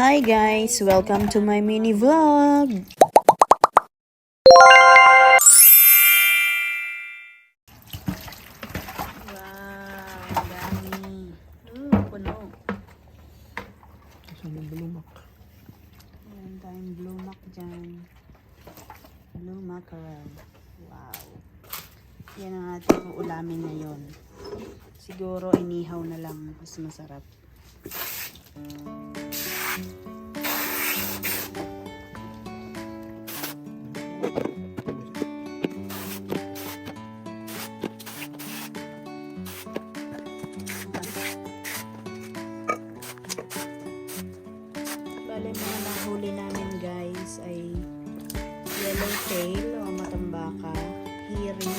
Hi guys! Welcome to my mini vlog! Wow! Dami! Oh, puno! Saan yung bulumak? Meron tayong blue mac dyan. Blue mackerel. Wow! Yan ang ating ulamin ngayon. Siguro inihaw na lang. Mas masarap. Bale, mga nahuli namin guys ay yellowtail o matambaka, herring,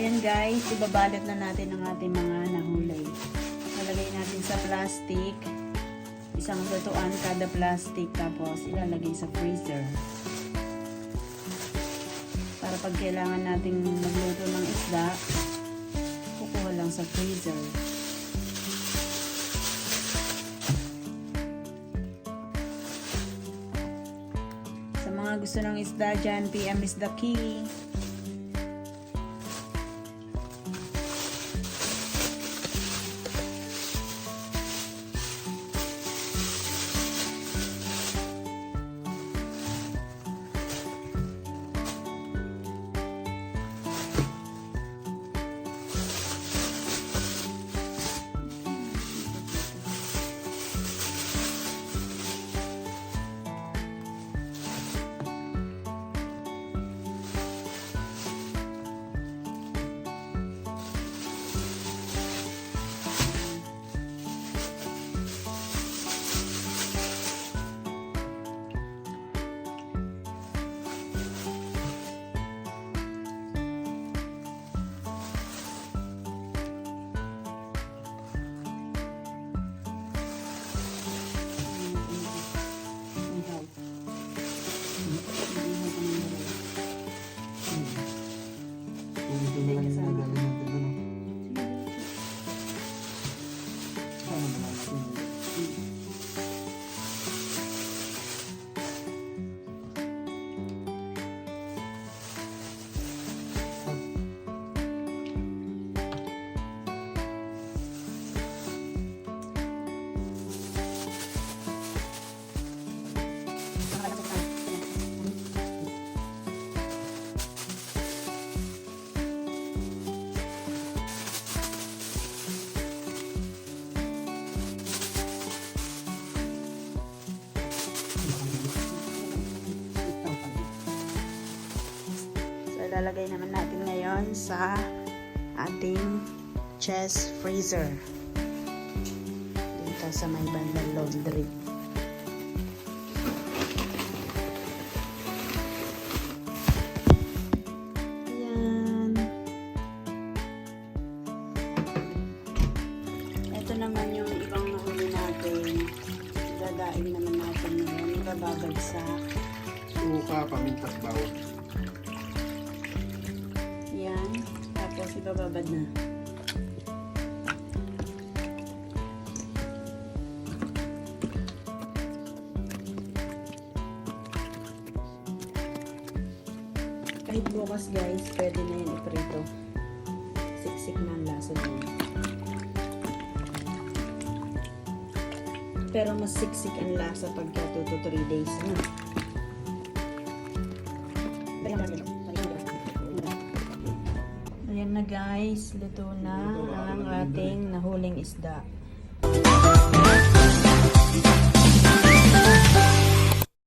ayan guys, ibabalot na natin ang ating mga nahulay. Lalagay natin sa plastic. Isang lutuan kada plastic. Tapos, ilalagay sa freezer. Para pag kailangan nating magluto ng isda, kukuha lang sa freezer. Sa mga gusto ng isda dyan, PM is the key. Amen. Ilalagay naman natin ngayon sa ating chest freezer. Dito sa may bandang laundry. Ayan. Ito naman yung ibang nahuli natin. Dadaing naman natin ngayon. Ibababagsak. Suka, pamintas, bawang. Yan. Tapos ibababad na. Kahit bukas guys, pwede na yan iprito. Siksik na ang lasa dyan. Pero mas siksik ang lasa pagka 2 to 3 days na. Ayan na guys, luto na ang ating nahuling isda.